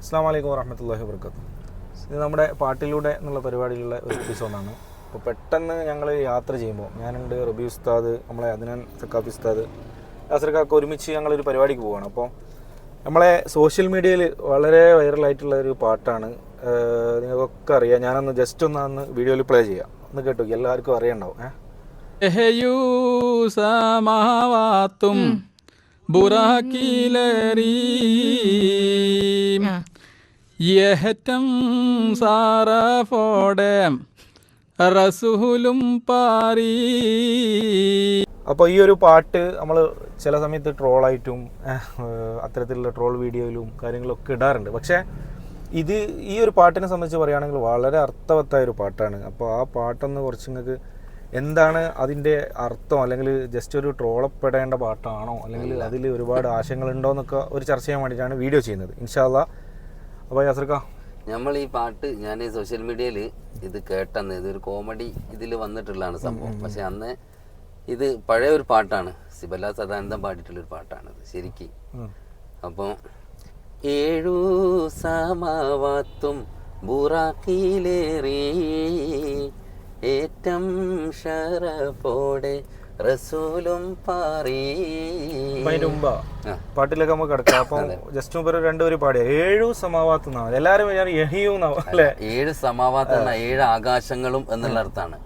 അസ്സാം വലൈക്കും വറഹമത്തല്ലാഹി വർക്കത്ത് ഇത് നമ്മുടെ പാട്ടിലൂടെ എന്നുള്ള പരിപാടിയിലുള്ള ഒരു എപ്പിസോഡാണ്. അപ്പോൾ പെട്ടെന്ന് ഞങ്ങൾ യാത്ര ചെയ്യുമ്പോൾ ഞാനുണ്ട് റബി ഉസ്താദ് നമ്മളെ അദ്നാൻ സക്കാഫി ഉസ്താദ് അസർക്കാക്ക് ഒരുമിച്ച് ഞങ്ങളൊരു പരിപാടിക്ക് പോവുകയാണ് അപ്പോൾ നമ്മളെ സോഷ്യൽ മീഡിയയിൽ വളരെ വൈറലായിട്ടുള്ള ഒരു പാട്ടാണ്. നിങ്ങൾക്കൊക്കെ അറിയാം ഞാനൊന്ന് ജസ്റ്റ് ഒന്ന് അന്ന് വീഡിയോയിൽ പ്ലേ ചെയ്യാം. ഒന്ന് കേട്ടോ എല്ലാവർക്കും അറിയണ്ടാവും ഏഹ് ബുറാക്കിലേറി യഹറ്റം സാറഫോടെ റസൂലും പാറി അപ്പോൾ ഈ ഒരു പാട്ട് നമ്മൾ ചില സമയത്ത് ട്രോളായിട്ടും അത്തരത്തിലുള്ള ട്രോൾ വീഡിയോയിലും കാര്യങ്ങളൊക്കെ ഇടാറുണ്ട്. പക്ഷേ ഇത് ഈ ഒരു പാട്ടിനെ സംബന്ധിച്ച് പറയുകയാണെങ്കിൽ വളരെ അർത്ഥവത്തായ ഒരു പാട്ടാണ്. അപ്പോൾ ആ പാട്ടൊന്ന് കുറച്ച് നിങ്ങൾക്ക് എന്താണ് അതിന്റെ അർത്ഥം? അല്ലെങ്കിൽ ജസ്റ്റ് ഒരു ട്രോളപ്പെടേണ്ട പാട്ടാണോ? അല്ലെങ്കിൽ അതിൽ ഒരുപാട് ആശയങ്ങളുണ്ടോ എന്നൊക്കെ ഒരു ചർച്ച ചെയ്യാൻ വേണ്ടിയിട്ടാണ് വീഡിയോ ചെയ്യുന്നത്. ഇൻഷാല്ല അപ്പോൾ യാസർക്ക നമ്മൾ ഈ പാട്ട് ഞാൻ സോഷ്യൽ മീഡിയയിൽ ഇത് കേട്ടെന്ന് ഇതൊരു കോമഡി ഇതിൽ വന്നിട്ടുള്ളതാണ് സംഭവം. പക്ഷെ അന്ന് ഇത് പഴയ ഒരു പാട്ടാണ്. സിബല സദാനന്ദം പാടിയിട്ടുള്ള ഒരു പാട്ടാണ് ഇത് ശരിക്ക്. അപ്പോൾ ഏഴു സമാവാത്തും ബുറാക്കിലേറി ഏറ്റം ഷറഫോടെ റസൂലും മുമ്പാ. പാട്ടിലൊക്കെ നമുക്ക് കിടക്കാം. അപ്പൊ ജസ്റ്റ് മുമ്പ് രണ്ടുപേര് പാടിയ. ഏഴു സമാവാത്ത് എന്നാണ് അല്ലേ? ഏഴ് സമാവാത്ത് എന്ന ഏഴ് ആകാശങ്ങളും എന്നുള്ള അർത്ഥമാണ്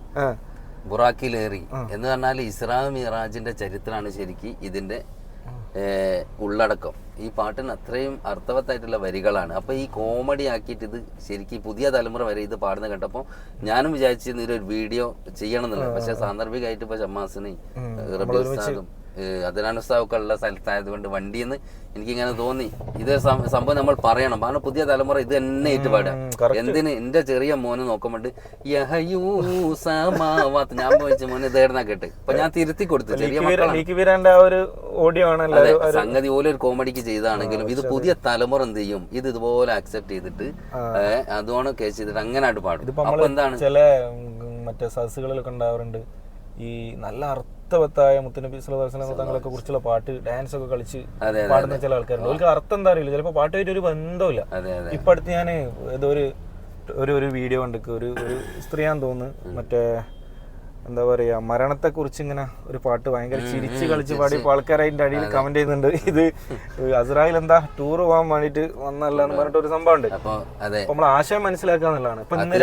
ബുറാക്കിലേറി എന്ന് പറഞ്ഞാൽ ഇസ്രാ മിറാജിന്റെ ചരിത്രമാണ് ശരിക്കും ഇതിന്റെ ഉള്ളടക്കം. ഈ പാട്ടിന് അത്രയും അർത്ഥവത്തായിട്ടുള്ള വരികളാണ്. അപ്പൊ ഈ കോമഡി ആക്കിയിട്ട് ഇത് ശരിക്കും പുതിയ തലമുറ വരെ ഇത് പാടുന്ന കേട്ടപ്പോൾ ഞാനും വിചാരിച്ചിരുന്നു ഇതിലൊരു വീഡിയോ ചെയ്യണം എന്നുള്ളത്. പക്ഷെ സാന്ദർഭികമായിട്ട് ഇപ്പൊ ഷമ്മാസിന് റബി കൊണ്ട് ഉള്ള സ്ഥലത്തായതുകൊണ്ട് വണ്ടിന്ന് എനിക്കിങ്ങനെ തോന്നി. ഇത് സംഭവം നമ്മൾ പറയണം. കാരണം പുതിയ തലമുറ ഇത് തന്നെ ഏറ്റുപാടുക എന്തിന് എന്റെ ചെറിയ മോന് നോക്കുമ്പോണ്ട് ഞാൻ പോയിച്ച മോനെ തേടുന്ന കേട്ട്? അപ്പൊ ഞാൻ തിരുത്തി കൊടുത്തു. ചെറിയ മക്കളാണ്. സംഗതി പോലെ ഒരു കോമഡിക്ക് ചെയ്താണെങ്കിലും ഇത് പുതിയ തലമുറ എന്ത് ചെയ്യും? ഇത് ഇതുപോലെ അക്സെപ്റ്റ് ചെയ്തിട്ട് അതുമാണ് കേസ് ചെയ്തിട്ട് അങ്ങനെ ആയിട്ട് പാടും. അപ്പൊ എന്താണ്? ചില മറ്റേ സദസ്സുകളിലൊക്കെ ഉണ്ടാവാറുണ്ട്. ഈ നല്ല അർത്ഥവത്തായ മുത്തനബി സ്വലം തങ്ങളൊക്കെ കുറിച്ചുള്ള പാട്ട് ഡാൻസ് ഒക്കെ കളിച്ച് പാടുന്ന ചില ആൾക്കാരുണ്ട്. അവർക്ക് അർത്ഥം എന്താ അറിയില്ല. ചിലപ്പോൾ പാട്ടുമായിട്ട് ഒരു ബന്ധമില്ല ഇപ്പൊ അടുത്ത് ഞാൻ ഏതോ ഒരു ഒരു ഒരു വീഡിയോ കണ്ടിക്ക് ഒരു ഒരു സ്ത്രീയാന്ന് തോന്നുന്നു. മറ്റേ എന്താ പറയാ മരണത്തെ കുറിച്ച് ഇങ്ങനെ ഒരു പാട്ട് ഭയങ്കര ചിരിച്ച് കളിച്ച് പാടി ഇപ്പൊ ആൾക്കാർ അതിന്റെ അടിയിൽ കമന്റ് ചെയ്യുന്നുണ്ട്. ഇത് അസ്രായിൽ എന്താ ടൂർ പോകാൻ വേണ്ടിട്ട് വന്നല്ല എന്ന് പറഞ്ഞിട്ട് ഒരു സംഭവം ഉണ്ട്. നമ്മൾ ആശയം മനസ്സിലാക്കുക എന്നുള്ളതാണ്. ഇപ്പൊ ഇന്ന്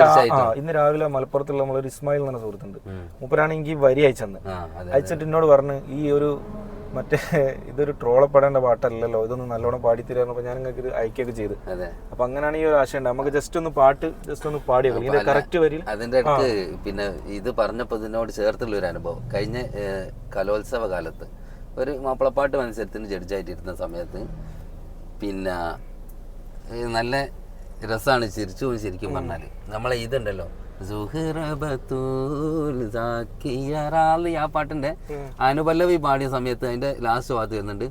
ഇന്ന് രാവിലെ മലപ്പുറത്തുള്ള നമ്മളൊരു ഇസ്മായിൽ എന്ന് പറഞ്ഞ സുഹൃത്തുണ്ട്. മൂപ്പരാണെങ്കിൽ വരി അയച്ചെന്ന്. അയച്ചിട്ട് എന്നോട് പറഞ്ഞ് ഈ ഒരു മറ്റേ ഇതൊരു ട്രോളപ്പെടേണ്ട പാട്ടല്ലല്ലോ ഇതൊന്ന് നല്ലോണം പാടിത്തരാന്ന് അപ്പൊ ഞാൻ നിങ്ങൾക്ക് ഇത് അയക്കുകയൊക്കെ ചെയ്ത്. അപ്പൊ അങ്ങനെയാണ് ഈ ഒരു ആശയം നമുക്ക് ജസ്റ്റ് ഒന്ന് പാട്ട് ജസ്റ്റ് ഒന്ന് പാടി നോക്കാം ഇതിന്റെ കറക്റ്റ് വരിയിൽ? അതിന്റെ അടുത്ത് പിന്നെ ഇത് പറഞ്ഞപ്പോ ഇതിനോട് ചേർത്തുള്ള ഒരു അനുഭവം. കഴിഞ്ഞ കലോത്സവ കാലത്ത് ഒരു മാപ്പിളപ്പാട്ട് മത്സരത്തിന് ജഡ്ജായിട്ടിരുന്ന സമയത്ത് പിന്നെ നല്ല രസമാണ് ചിരിച്ചു ശരിക്കും പറഞ്ഞാൽ. നമ്മളെ ഇതുണ്ടല്ലോ ആ പാട്ടിന്റെ അനുപല്ലവി പാടിയ സമയത്ത് അതിന്റെ ലാസ്റ്റ് ഭാഗത്ത് വരുന്നുണ്ട്.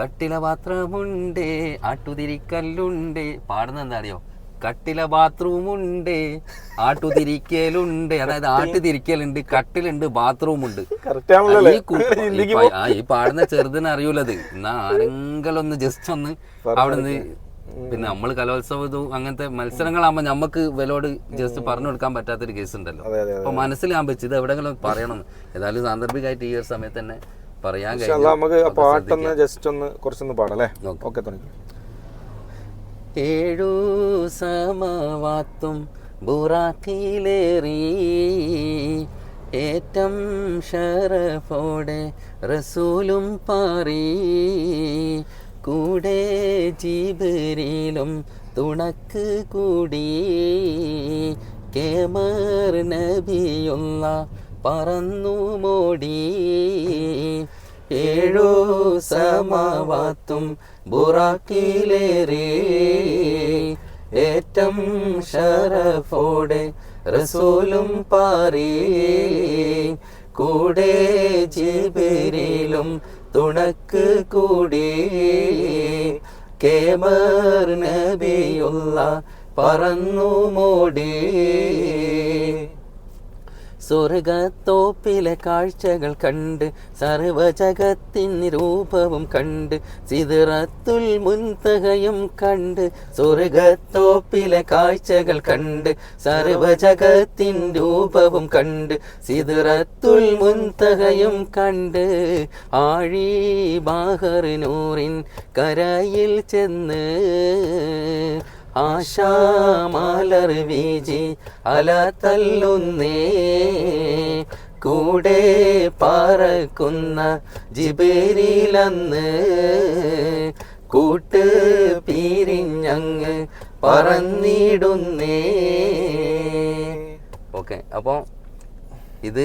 കട്ടില പാത്രമുണ്ട് ആട്ടുതിരിക്കല്ലുണ്ട്. പാടുന്നത് എന്താ അറിയോ? കട്ടില ബാത്റൂമുണ്ട് ആട്ടുതിരിക്കലുണ്ട്. അതായത് ആട്ടുതിരിക്കലുണ്ട് കട്ടിലുണ്ട് ബാത്റൂമുണ്ട്. ഉണ്ട് ഈ പാടുന്ന ചെറുതിന് അറിയൂലത്. എന്നാ ആരെങ്കിലും ഒന്ന് ജസ്റ്റ് ഒന്ന് അവിടുന്ന് പിന്നെ നമ്മൾ കലോത്സവ ഇതും അങ്ങനത്തെ മത്സരങ്ങളാകുമ്പോ നമുക്ക് വിലോട് ജസ്റ്റ് പറഞ്ഞു കൊടുക്കാൻ പറ്റാത്തൊരു കേസ് ഉണ്ടല്ലോ. അപ്പൊ മനസ്സിലാൻ പറ്റും ഇത് എവിടെങ്കിലും പറയണം. ഏതായാലും സാന്ദർഭികമായിട്ട് ഈ ഒരു സമയത്ത് തന്നെ പറയാൻ കഴിയും നമുക്ക് പാട്ടൊന്ന് ജസ്റ്റ് ഒന്ന് കുറച്ചൊന്ന് പാടല്ലേ അല്ലേ? ഓക്കെ. ഓക്കെ തുടങ്ങി. ഏഴു സമവാത്തും ബുറാക്കിലേറി ഏറ്റം ഷറഫോടെ റസൂലും പാറി കൂടെ ജീബരിലും തുണക്ക് കൂടി. കേമർ നബിയുള്ള പറന്നു മോടി. ഏഴു സമവാത്തും ബുറാക്കിലേറി ഏറ്റം ഷറഫോടെ റസൂലും പാറി. കൂടെ ജിബിരിലും തുണക്ക് കൂടി കേമർ നബിയുള്ള പറന്നു മോടി. സ്വർഗത്തോപ്പിലെ കാഴ്ചകൾ കണ്ട് സർവജഗത്തിൻ രൂപവും കണ്ട് സിതിറത്തുൽ മുൻതകയും കണ്ട് സ്വർഗത്തോപ്പിലെ കാഴ്ചകൾ കണ്ട് സർവജഗത്തിൻ രൂപവും കണ്ട് സിതിറത്തുൽ മുൻതകയും കണ്ട് ആഴി ബാഹറിനൂറിൻ കരയിൽ ചെന്ന് ആശാമാലർ വീജി അല തല്ലുന്നേ. കൂടെ പറക്കുന്ന ജിബേരിലന്ന് കൂട്ട് പിരിഞ്ഞങ്ങ് പറന്നിടുന്നേ. ഓക്കെ അപ്പോൾ ഇത്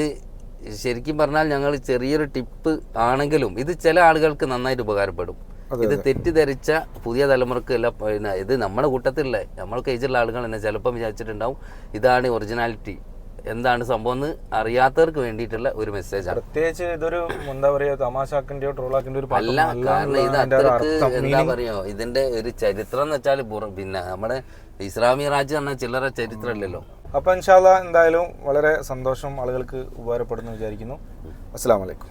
ശരിക്കും പറഞ്ഞാൽ ഞങ്ങൾ ചെറിയൊരു ടിപ്പ് ആണെങ്കിലും ഇത് ചില ആളുകൾക്ക് നന്നായിട്ട് ഉപകാരപ്പെടും. ഇത് തെറ്റിദ്ധരിച്ച പുതിയ തലമുറയ്ക്ക് അല്ല പിന്നെ ഇത് നമ്മുടെ കൂട്ടത്തിലുള്ള നമ്മൾക്ക് ഏജുള്ള ആളുകൾ തന്നെ ചിലപ്പം വിചാരിച്ചിട്ടുണ്ടാവും ഇതാണ് ഒറിജിനാലിറ്റി. എന്താണ് സംഭവം എന്ന് അറിയാത്തവർക്ക് വേണ്ടിയിട്ടുള്ള ഒരു മെസ്സേജാണ് പ്രത്യേകിച്ച് ഇതൊരു എന്താ പറയാ തമാശാക്കിന്റെയോ ട്രോളാക്കിന്റെ ഒരു അല്ല കാരണം ഇത് അത്രയ്ക്ക് എന്താ പറയോ ഇതിന്റെ ഒരു ചരിത്രം എന്ന് വെച്ചാൽ പിന്നെ നമ്മുടെ ഇസ്ലാമി രാജ്യം എന്ന ചില്ലറ ചരിത്രമല്ലല്ലോ. അപ്പൊ ഇൻഷാല്ല എന്തായാലും വളരെ സന്തോഷം ആളുകൾക്ക് ഉപകാരപ്പെടുന്നു വിചാരിക്കുന്നു. അസ്സാം വലൈക്കും